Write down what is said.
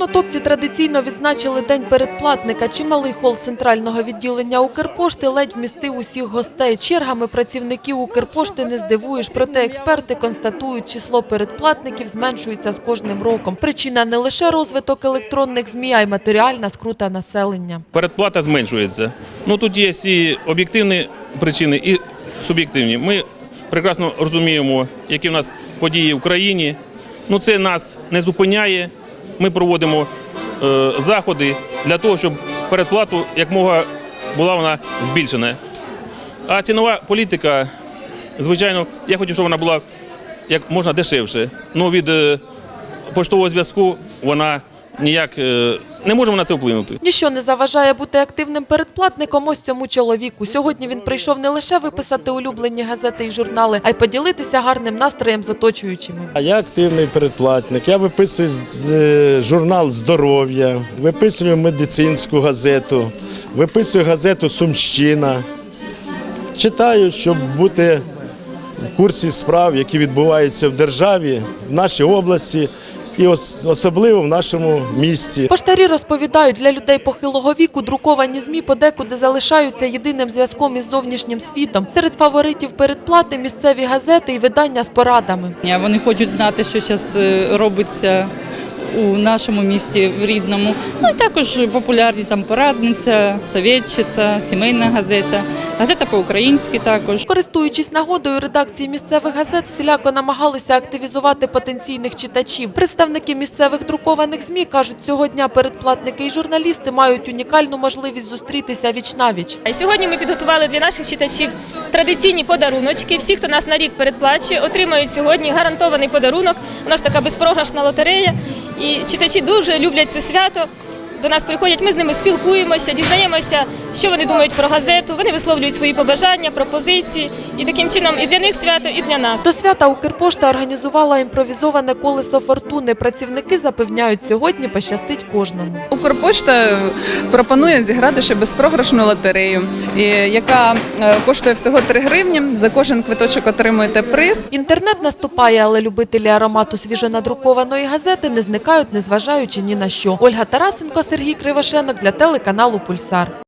Конотопці традиційно відзначили День передплатника. Чималий хол центрального відділення Укрпошти ледь вмістив усіх гостей. Чергами працівників Укрпошти не здивуєш, проте експерти констатують, число передплатників зменшується з кожним роком. Причина не лише розвиток електронних ЗМІ, а й матеріальна скрута населення. передплата зменшується. Ну тут є і об'єктивні причини, і суб'єктивні. Ми прекрасно розуміємо, які в нас події в країні. Ну це нас не зупиняє. Ми проводимо е, заходи для того, щоб передплату як мога була вона збільшена. А цінова політика, звичайно, я хочу, щоб вона була як можна дешевше. Ну від е, поштового зв'язку вона ніяк е, не може на це вплинути. Ніщо не заважає бути активним передплатником ось цьому чоловіку. Сьогодні він прийшов не лише виписати улюблені газети і журнали, а й поділитися гарним настроєм з оточуючими. А я активний передплатник. Я виписую з- е, журнал здоров'я, виписую медицинську газету, виписую газету Сумщина. Читаю, щоб бути в курсі справ, які відбуваються в державі, в нашій області і особливо в нашому місті. Поштарі розповідають, для людей похилого віку друковані ЗМІ подекуди залишаються єдиним зв'язком із зовнішнім світом. Серед фаворитів передплати місцеві газети і видання з порадами. Вони хочуть знати, що зараз робиться у нашому місті в рідному. Ну і також популярні там порадниця, совєтчиця, сімейна газета, газета по-українськи також. Користуючись нагодою, редакції місцевих газет всіляко намагалися активізувати потенційних читачів. Представники місцевих друкованих ЗМІ кажуть, цього дня передплатники і журналісти мають унікальну можливість зустрітися віч-навіч. А Сьогодні ми підготували для наших читачів традиційні подаруночки. Всі, хто нас на рік передплачує, отримають сьогодні гарантований подарунок. У нас така безпрограшна лотерея, і читачі дуже люблять це свято. До нас приходять, ми з ними спілкуємося, дізнаємося, що вони думають про газету. Вони висловлюють свої побажання, пропозиції. І таким чином і для них свято, і для нас. До свята Укрпошта організувала імпровізоване колесо фортуни. Працівники запевняють, сьогодні пощастить кожному. Укрпошта пропонує зіграти ще безпрограшну лотерею, яка е, коштує всього 3 гривні. За кожен квиточок отримуєте приз. Інтернет наступає, але любителі аромату свіжонадрукованої газети не зникають, незважаючи ні на що. Ольга Тарасенко, Сергій Кривошенок для телеканалу Пульсар.